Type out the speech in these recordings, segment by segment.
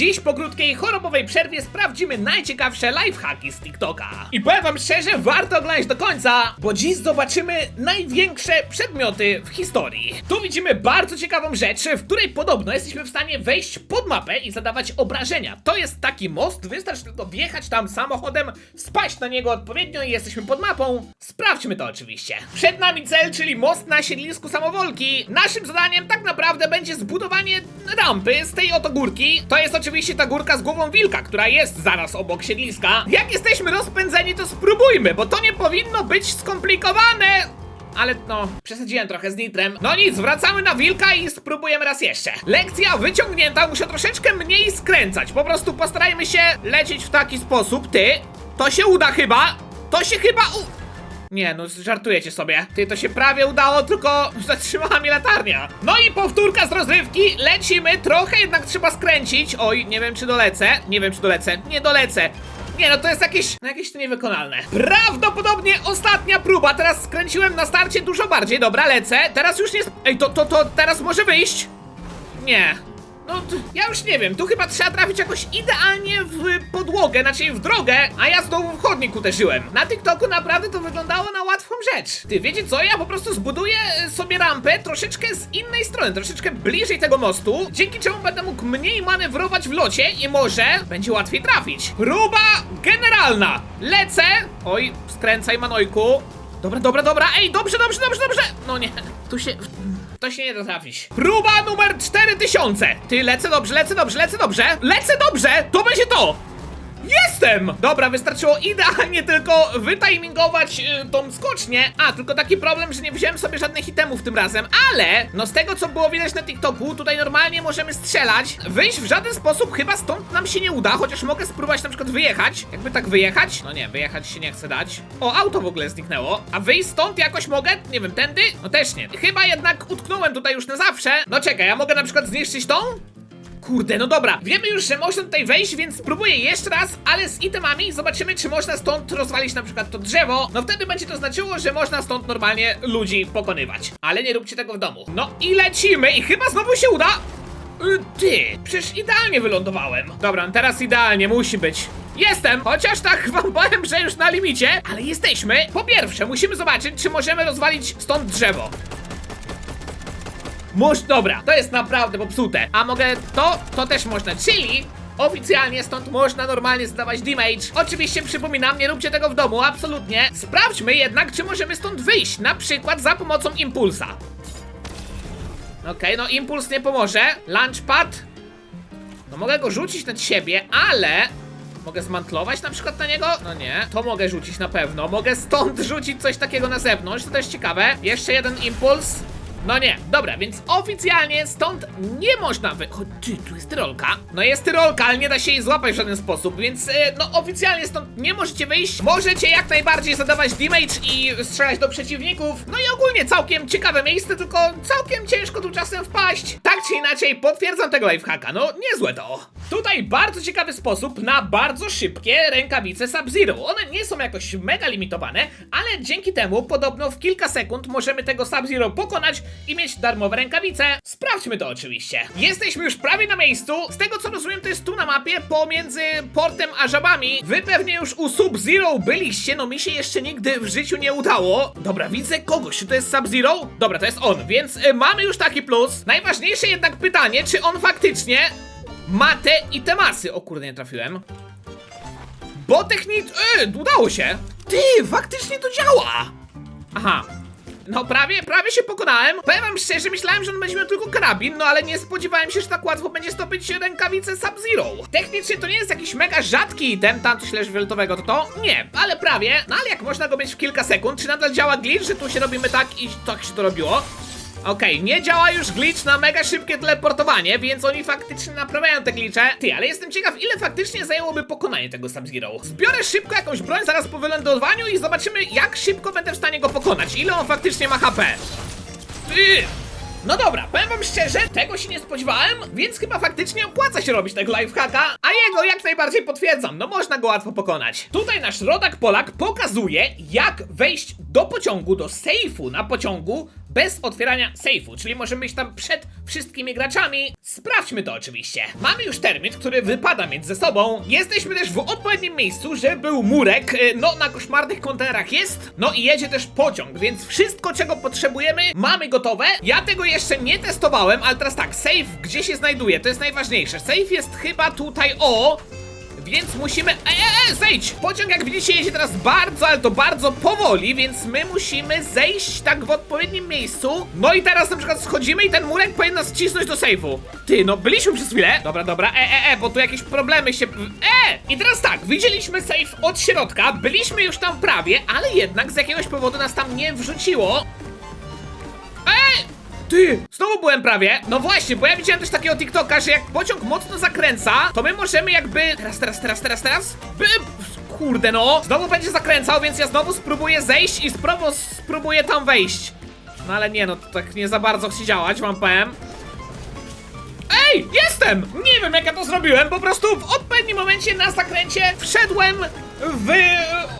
Dziś po krótkiej chorobowej przerwie sprawdzimy najciekawsze lifehacki z TikToka. I powiem wam szczerze, warto oglądać do końca, bo dziś zobaczymy największe przedmioty w historii. Tu widzimy bardzo ciekawą rzecz, w której podobno jesteśmy w stanie wejść pod mapę i zadawać obrażenia. To jest taki most, wystarczy tylko wjechać tam samochodem, spaść na niego odpowiednio i jesteśmy pod mapą. Sprawdźmy to oczywiście. Przed nami cel, czyli most na siedlisku samowolki. Naszym zadaniem tak naprawdę będzie zbudowanie rampy z tej oto górki. To jest oczywiście ta górka z głową wilka, która jest zaraz obok siedliska. Jak jesteśmy rozpędzeni, to spróbujmy, bo to nie powinno być skomplikowane. Ale no, przesadziłem trochę z nitrem. No nic, wracamy na wilka i spróbujemy raz jeszcze. Lekcja wyciągnięta, muszę troszeczkę mniej skręcać. Po prostu postarajmy się lecieć w taki sposób. Ty, to się uda chyba. To się chyba u... Nie, no żartujecie sobie. Ty, to się prawie udało, tylko zatrzymała mnie latarnia. No i powtórka z rozrywki. Lecimy, trochę jednak trzeba skręcić. Oj, nie wiem czy dolecę. Nie wiem czy dolecę. Nie dolecę. Nie no, to jest jakieś, no jakieś to niewykonalne. Prawdopodobnie ostatnia próba. Teraz skręciłem na starcie dużo bardziej. Dobra, lecę. Teraz już nie... Ej, to, to, to teraz może wyjść? Nie. No, ja już nie wiem, tu chyba trzeba trafić jakoś idealnie w podłogę, znaczy w drogę, a ja znowu w chodnik uderzyłem. Na TikToku naprawdę to wyglądało na łatwą rzecz. Ty, wiecie co, ja po prostu zbuduję e, sobie rampę troszeczkę z innej strony, troszeczkę bliżej tego mostu, dzięki czemu będę mógł mniej manewrować w locie i może będzie łatwiej trafić. Próba generalna! Lecę! Oj, skręcaj Manojku. Dobra, dobra, dobra, ej, dobrze, dobrze, dobrze, dobrze! No nie, tu się... To się nie da trafić. Próba numer 4000! Ty, lecę dobrze, lecę dobrze, lecę dobrze! Lecę dobrze! To będzie to! Jestem! Dobra, wystarczyło idealnie tylko wytimingować y, tą skocznię. A, tylko taki problem, że nie wziąłem sobie żadnych itemów tym razem, ale no z tego co było widać na TikToku, tutaj normalnie możemy strzelać. Wyjść w żaden sposób chyba stąd nam się nie uda, chociaż mogę spróbować na przykład wyjechać. Jakby tak wyjechać? No nie, wyjechać się nie chce dać. O, auto w ogóle zniknęło. A wyjść stąd jakoś mogę? Nie wiem, tędy? No też nie. Chyba jednak utknąłem tutaj już na zawsze. No czekaj, ja mogę na przykład zniszczyć tą? Kurde, no dobra, wiemy już, że można tutaj wejść, więc spróbuję jeszcze raz, ale z itemami zobaczymy, czy można stąd rozwalić na przykład to drzewo. No wtedy będzie to znaczyło, że można stąd normalnie ludzi pokonywać. Ale nie róbcie tego w domu. No i lecimy i chyba znowu się uda. Y, Ty, przecież idealnie wylądowałem. Dobra, no teraz idealnie musi być. Jestem, chociaż tak wam powiem, że już na limicie, ale jesteśmy. Po pierwsze, musimy zobaczyć, czy możemy rozwalić stąd drzewo. Musz, dobra, to jest naprawdę popsute. A mogę to? To też można, czyli oficjalnie stąd można normalnie zdawać damage. Oczywiście przypominam, nie róbcie tego w domu, absolutnie. Sprawdźmy jednak, czy możemy stąd wyjść, na przykład za pomocą impulsa. Okej, no impuls nie pomoże. Launchpad. No mogę go rzucić nad siebie, ale... Mogę zmantlować na przykład na niego? No nie. To mogę rzucić na pewno. Mogę stąd rzucić coś takiego na zewnątrz, to też ciekawe. Jeszcze jeden impuls. No nie, dobra, więc oficjalnie stąd nie można wy... O, ty, tu jest tyrolka. No jest tyrolka, ale nie da się jej złapać w żaden sposób, więc e, no oficjalnie stąd nie możecie wyjść. Możecie jak najbardziej zadawać damage i strzelać do przeciwników. No i ogólnie całkiem ciekawe miejsce, tylko całkiem ciężko tu czasem wpaść. Tak czy inaczej, potwierdzam tego lifehacka, no niezłe to. Tutaj bardzo ciekawy sposób na bardzo szybkie rękawice Sub-Zero. One nie są jakoś mega limitowane, ale dzięki temu podobno w kilka sekund możemy tego Sub-Zero pokonać i mieć darmowe rękawice. Sprawdźmy to oczywiście. Jesteśmy już prawie na miejscu. Z tego co rozumiem, to jest tu na mapie pomiędzy portem a żabami. Wy pewnie już u Sub-Zero byliście, no mi się jeszcze nigdy w życiu nie udało. Dobra, widzę kogoś. Czy to jest Sub-Zero? Dobra, to jest on, więc y, mamy już taki plus. Najważniejsze jednak pytanie, czy on faktycznie ma te i te masy. O kurde, nie trafiłem. Bo technic... Yy, udało się! Ty, faktycznie to działa! Aha. No prawie, prawie się pokonałem. Powiem wam szczerze, myślałem, że on będzie miał tylko karabin, no ale nie spodziewałem się, że tak łatwo będzie zdobyć rękawicę Sub-Zero. Technicznie to nie jest jakiś mega rzadki item, tam coś leż fioletowego, to to? Nie, ale prawie. No ale jak można go mieć w kilka sekund? Czy nadal działa glitch, że tu się robimy tak i tak się to robiło? Okej, nie działa już glitch na mega szybkie teleportowanie, więc oni faktycznie naprawiają te glitche. Ty, ale jestem ciekaw, ile faktycznie zajęłoby pokonanie tego Sub-Zero. Zbiorę szybko jakąś broń zaraz po wylądowaniu i zobaczymy, jak szybko będę w stanie go pokonać. Ile on faktycznie ma HP. Ty! No dobra, powiem wam szczerze, tego się nie spodziewałem, więc chyba faktycznie opłaca się robić tego lifehacka, a jego jak najbardziej potwierdzam, no można go łatwo pokonać. Tutaj nasz rodak Polak pokazuje, jak wejść do pociągu, do sejfu na pociągu bez otwierania sejfu, czyli możemy być tam przed wszystkimi graczami. Sprawdźmy to oczywiście. Mamy już termit, który wypada między sobą. Jesteśmy też w odpowiednim miejscu, że był murek, y, no na koszmarnych kontenerach jest, no i jedzie też pociąg, więc wszystko czego potrzebujemy mamy gotowe. Ja tego jeszcze nie testowałem, ale teraz tak, safe gdzie się znajduje, to jest najważniejsze. Safe jest chyba tutaj, o, więc musimy... E, e, e, zejdź! Pociąg, jak widzicie, jedzie teraz bardzo, ale to bardzo powoli, więc my musimy zejść tak w odpowiednim miejscu. No i teraz na przykład schodzimy i ten murek powinien nas wcisnąć do sejfu. Ty, no byliśmy przez chwilę. Dobra, dobra, e, e, e, bo tu jakieś problemy się... E! I teraz tak, widzieliśmy safe od środka, byliśmy już tam prawie, ale jednak z jakiegoś powodu nas tam nie wrzuciło. Ej! Ty! Znowu byłem prawie. No właśnie, bo ja widziałem też takiego TikToka, że jak pociąg mocno zakręca, to my możemy jakby... Teraz, teraz, teraz, teraz, teraz? By... Kurde no! Znowu będzie zakręcał, więc ja znowu spróbuję zejść i spróbu spróbuję tam wejść. No ale nie, no to tak nie za bardzo chce działać, wam powiem. Ej, jestem! Nie wiem jak ja to zrobiłem, po prostu w odpowiednim momencie na zakręcie wszedłem w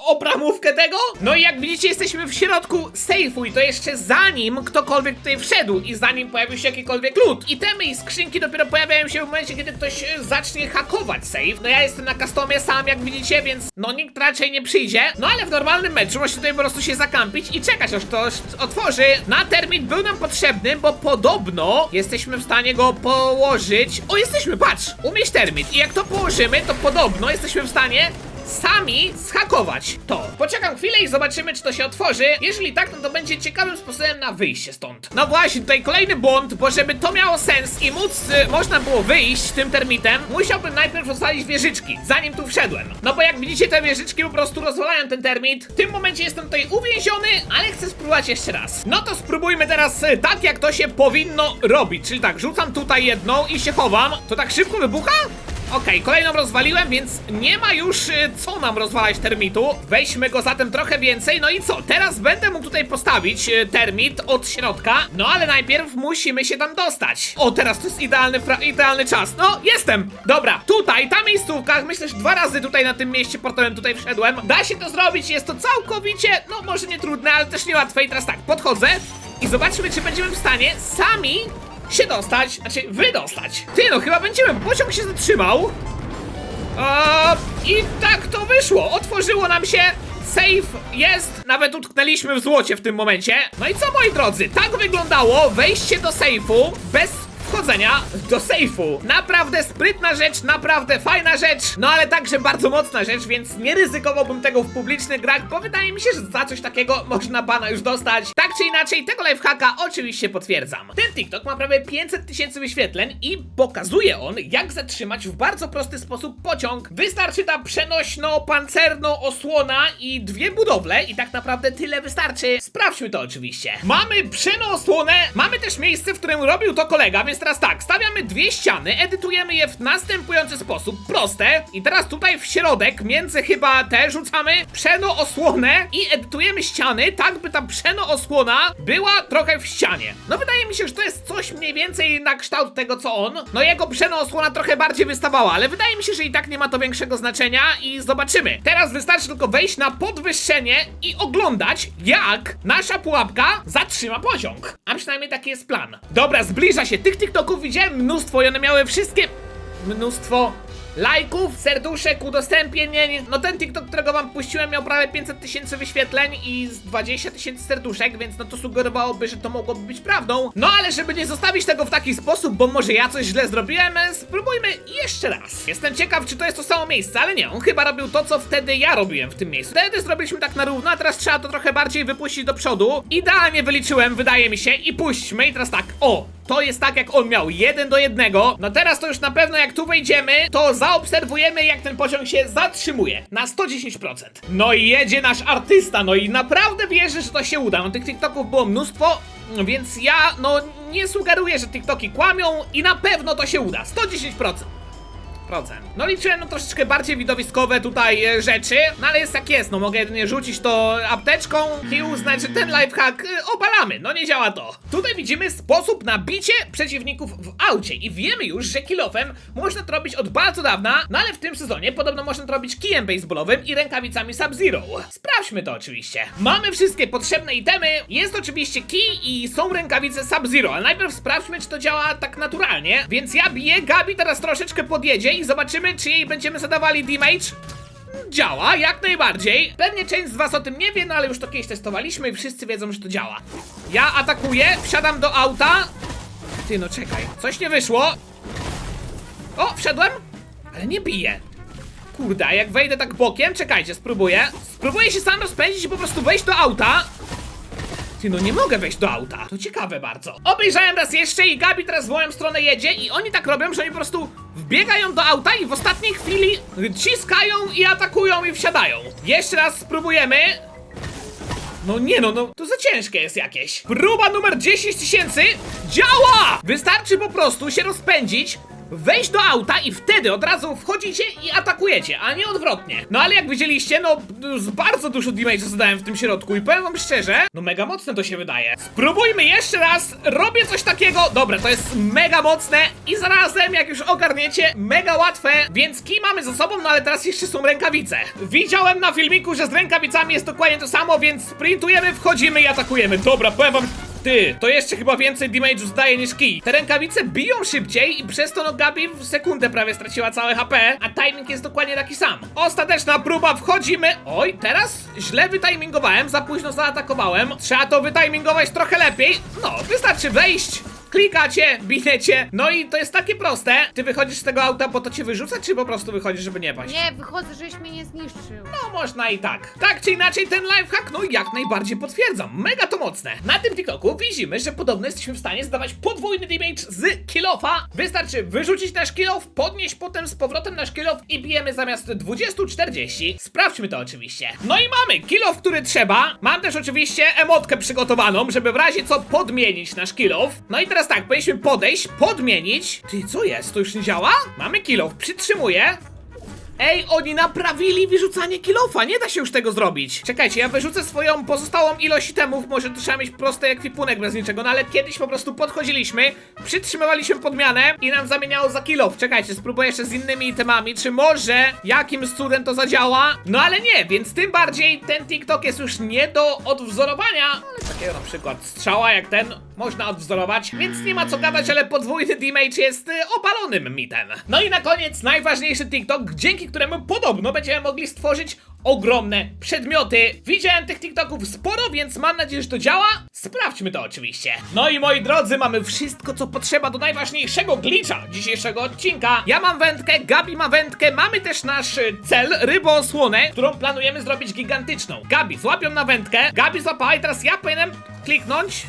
obramówkę tego. No i jak widzicie jesteśmy w środku sejfu i to jeszcze zanim ktokolwiek tutaj wszedł i zanim pojawił się jakikolwiek lód. Itemy i skrzynki dopiero pojawiają się w momencie, kiedy ktoś zacznie hakować safe. No ja jestem na customie sam jak widzicie, więc no nikt raczej nie przyjdzie. No ale w normalnym meczu można tutaj po prostu się zakampić i czekać aż ktoś otworzy. Na termin był nam potrzebny, bo podobno jesteśmy w stanie go położyć. O, jesteśmy, patrz! Umieść termit. I jak to położymy, to podobno jesteśmy w stanie sami zhakować to. Poczekam chwilę i zobaczymy, czy to się otworzy. Jeżeli tak, no to będzie ciekawym sposobem na wyjście stąd. No właśnie, tutaj kolejny błąd, bo żeby to miało sens i móc, y, można było wyjść tym termitem, musiałbym najpierw rozwalić wieżyczki, zanim tu wszedłem. No bo jak widzicie, te wieżyczki po prostu rozwalają ten termit. W tym momencie jestem tutaj uwięziony, ale chcę spróbować jeszcze raz. No to spróbujmy teraz y, tak, jak to się powinno robić. Czyli tak, rzucam tutaj jedną i się chowam. To tak szybko wybucha? Okej, kolejną rozwaliłem, więc nie ma już y, co nam rozwalać termitu. Weźmy go zatem trochę więcej. No i co? Teraz będę mógł tutaj postawić y, termit od środka. No ale najpierw musimy się tam dostać. O, teraz to jest idealny, idealny czas. No, jestem! Dobra, tutaj, ta miejscówka, myślę, że dwa razy tutaj na tym mieście portowym tutaj wszedłem. Da się to zrobić, jest to całkowicie, no może nie trudne, ale też niełatwe. I teraz tak, podchodzę i zobaczmy, czy będziemy w stanie sami się dostać, znaczy wydostać. Ty no, chyba będziemy, pociąg się zatrzymał. Eee, I tak to wyszło. Otworzyło nam się. Safe jest. Nawet utknęliśmy w złocie w tym momencie. No i co moi drodzy? Tak wyglądało wejście do sejfu bez wchodzenia do sejfu. Naprawdę sprytna rzecz, naprawdę fajna rzecz, no ale także bardzo mocna rzecz, więc nie ryzykowałbym tego w publicznych grach, bo wydaje mi się, że za coś takiego można bana już dostać. Tak czy inaczej, tego lifehacka oczywiście potwierdzam. Ten TikTok ma prawie 500 tysięcy wyświetleń i pokazuje on, jak zatrzymać w bardzo prosty sposób pociąg. Wystarczy ta przenośno-pancerno osłona i dwie budowle i tak naprawdę tyle wystarczy. Sprawdźmy to oczywiście. Mamy przenoosłonę, mamy też miejsce, w którym robił to kolega, więc teraz tak, stawiamy dwie ściany, edytujemy je w następujący sposób, proste. I teraz tutaj w środek, między chyba te, rzucamy przenoosłonę i edytujemy ściany, tak by ta przenoosłona była trochę w ścianie. No wydaje mi się, że to jest coś mniej więcej na kształt tego, co on. No jego przenoosłona trochę bardziej wystawała, ale wydaje mi się, że i tak nie ma to większego znaczenia i zobaczymy. Teraz wystarczy tylko wejść na podwyższenie i oglądać, jak nasza pułapka zatrzyma pociąg. A przynajmniej taki jest plan. Dobra, zbliża się. Tych TikToków widziałem mnóstwo i one miały wszystkie mnóstwo lajków, serduszek, udostępnień. No ten TikTok, którego wam puściłem miał prawie 500 tysięcy wyświetleń i z 20 tysięcy serduszek, więc no to sugerowałoby, że to mogłoby być prawdą. No ale żeby nie zostawić tego w taki sposób, bo może ja coś źle zrobiłem, spróbujmy jeszcze raz. Jestem ciekaw, czy to jest to samo miejsce, ale nie, on chyba robił to, co wtedy ja robiłem w tym miejscu. Wtedy zrobiliśmy tak na równo, a teraz trzeba to trochę bardziej wypuścić do przodu. Idealnie wyliczyłem, wydaje mi się, i puśćmy. I teraz tak, o, to jest tak jak on miał, jeden do jednego. No teraz to już na pewno jak tu wejdziemy, to zaobserwujemy jak ten pociąg się zatrzymuje na 110%. No i jedzie nasz artysta, no i naprawdę wierzę, że to się uda. No tych TikToków było mnóstwo, więc ja no nie sugeruję, że TikToki kłamią i na pewno to się uda. 110%. 100%. No liczyłem no troszeczkę bardziej widowiskowe tutaj e, rzeczy, no ale jest jak jest, no mogę jedynie rzucić to apteczką i uznać, że ten lifehack e, obalamy, no nie działa to. Tutaj widzimy sposób na bicie przeciwników w aucie i wiemy już, że kilofem można to robić od bardzo dawna, no ale w tym sezonie podobno można to robić kijem baseballowym i rękawicami Sub-Zero. Sprawdźmy to oczywiście. Mamy wszystkie potrzebne itemy, jest oczywiście kij i są rękawice Sub-Zero, ale najpierw sprawdźmy, czy to działa tak naturalnie, więc ja biję, Gabi teraz troszeczkę podjedzie i zobaczymy, czy jej będziemy zadawali damage. Działa, jak najbardziej. Pewnie część z was o tym nie wie, no ale już to kiedyś testowaliśmy i wszyscy wiedzą, że to działa. Ja atakuję, wsiadam do auta. Ty no czekaj, coś nie wyszło. O, wszedłem, ale nie biję. Kurde, jak wejdę tak bokiem, czekajcie, spróbuję. Spróbuję się sam rozpędzić i po prostu wejść do auta. Ty, no nie mogę wejść do auta. To ciekawe bardzo. Obejrzałem raz jeszcze i Gabi teraz w moją stronę jedzie i oni tak robią, że oni po prostu wbiegają do auta i w ostatniej chwili ciskają i atakują i wsiadają. Jeszcze raz spróbujemy. No nie no, no to za ciężkie jest jakieś. Próba numer 10 tysięcy działa! Wystarczy po prostu się rozpędzić, wejść do auta i wtedy od razu wchodzicie i atakujecie, a nie odwrotnie. No ale jak widzieliście, no bardzo dużo damage zadałem w tym środku i powiem wam szczerze, no mega mocne to się wydaje. Spróbujmy jeszcze raz, robię coś takiego, dobra, to jest mega mocne i zarazem, jak już ogarniecie, mega łatwe, więc kij mamy za sobą, no ale teraz jeszcze są rękawice. Widziałem na filmiku, że z rękawicami jest dokładnie to samo, więc sprintujemy, wchodzimy i atakujemy. Dobra, powiem wam ty, to jeszcze chyba więcej damage'u zdaje niż kij. Te rękawice biją szybciej i przez to no Gabi w sekundę prawie straciła całe HP, a timing jest dokładnie taki sam. Ostateczna próba, wchodzimy. Oj, teraz źle wytimingowałem, za późno zaatakowałem. Trzeba to wytimingować trochę lepiej. No, wystarczy wejść. Klikacie, bijecie, no i to jest takie proste. Ty wychodzisz z tego auta, bo to cię wyrzuca, czy po prostu wychodzisz, żeby nie paść? Nie, wychodzę, żeś mnie nie zniszczył. No można i tak. Tak czy inaczej ten lifehack, no jak najbardziej potwierdzam. Mega to mocne. Na tym TikToku widzimy, że podobno jesteśmy w stanie zdawać podwójny damage z kilofa. Wystarczy wyrzucić nasz kilof, podnieść potem z powrotem nasz kilof i bijemy zamiast 20-40. Sprawdźmy to oczywiście. No i mamy kilof, który trzeba. Mam też oczywiście emotkę przygotowaną, żeby w razie co podmienić nasz kilof. No i teraz tak, powinniśmy podejść, podmienić. Ty, co jest? To już nie działa? Mamy kilof, przytrzymuję. Ej, oni naprawili wyrzucanie kilofa, nie da się już tego zrobić. Czekajcie, ja wyrzucę swoją pozostałą ilość itemów, może trzeba mieć prosty ekwipunek bez niczego, no ale kiedyś po prostu podchodziliśmy, przytrzymywaliśmy podmianę i nam zamieniało za kilof. Czekajcie, spróbuję jeszcze z innymi itemami, czy może jakimś cudem to zadziała? No ale nie, więc tym bardziej ten TikTok jest już nie do odwzorowania, ale takiego na przykład strzała jak ten można odwzorować, więc nie ma co gadać, ale podwójny damage jest y, opalonym mitem. No i na koniec najważniejszy TikTok, dzięki któremu podobno będziemy mogli stworzyć ogromne przedmioty. Widziałem tych TikToków sporo, więc mam nadzieję, że to działa. Sprawdźmy to oczywiście. No i moi drodzy, mamy wszystko, co potrzeba do najważniejszego glitcha dzisiejszego odcinka. Ja mam wędkę, Gabi ma wędkę, mamy też nasz y, cel, rybosłonę, którą planujemy zrobić gigantyczną. Gabi, złapią na wędkę, Gabi złapała i teraz ja powinienem kliknąć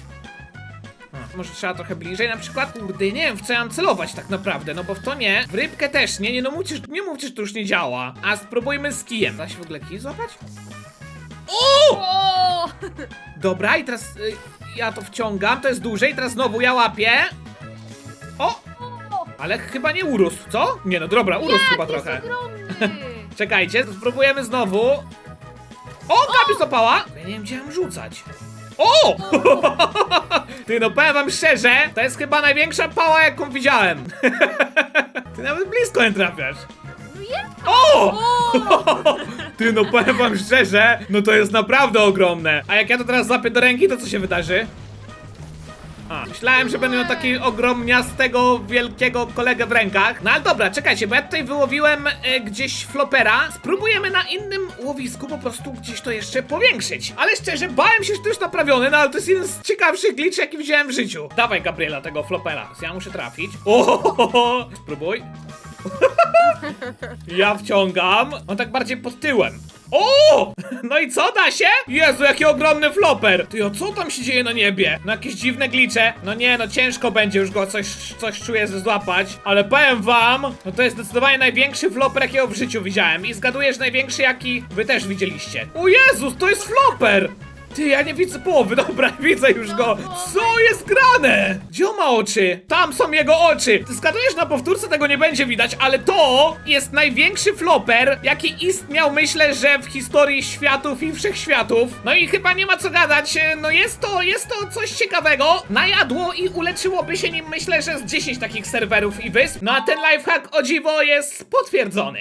a, Może trzeba trochę bliżej na przykład? Kurde, nie wiem w co ja mam celować tak naprawdę, no bo w to nie. W rybkę też nie, nie no mówcie, nie mówcie, że to już nie działa. A spróbujmy z kijem. Da się w ogóle kij złapać? O! Dobra, i teraz y, ja to wciągam, to jest duże i teraz znowu ja łapię. O! Ale chyba nie urósł, co? Nie no, dobra, urósł chyba jest trochę. ogromny! Czekajcie, spróbujemy znowu. O, Gabi złapała! Ja nie wiem, gdzie mam rzucać. O! Ty, no powiem wam szczerze, to jest chyba największa pała, jaką widziałem. Ty nawet blisko nie trafiasz. No! O! Ty, no powiem wam szczerze, no to jest naprawdę ogromne. A jak ja to teraz złapię do ręki, to co się wydarzy? A, myślałem, że będę miał takiego ogromniastego, wielkiego kolegę w rękach. No ale dobra, czekajcie, bo ja tutaj wyłowiłem e, gdzieś flopera. Spróbujemy na innym łowisku po prostu gdzieś to jeszcze powiększyć. Ale szczerze, bałem się, że to już naprawione, no ale to jest jeden z ciekawszych glitch, jaki widziałem w życiu. Dawaj, Gabriela, tego flopera. Ja muszę trafić. O, spróbuj. Ja wciągam. On tak bardziej pod tyłem. O! No i co da się? Jezu, jaki ogromny floper! Ty, o co tam się dzieje na niebie? No jakieś dziwne glicze. No nie, no ciężko będzie już go coś, coś czuję złapać. Ale powiem wam, no to jest zdecydowanie największy floper, jakiego w życiu widziałem. I zgaduję, że największy, jaki wy też widzieliście. O Jezus, to jest floper! Ty, ja nie widzę połowy, dobra, widzę już go. Co jest grane? Gdzie on ma oczy? Tam są jego oczy. Ty zgadujesz na powtórce, tego nie będzie widać, ale to jest największy floper, jaki istniał, myślę, że w historii światów i wszechświatów. No i chyba nie ma co gadać, no jest to, jest to coś ciekawego. Najadło i uleczyłoby się nim, myślę, że z 10 takich serwerów i wysp. No a ten lifehack o dziwo jest potwierdzony.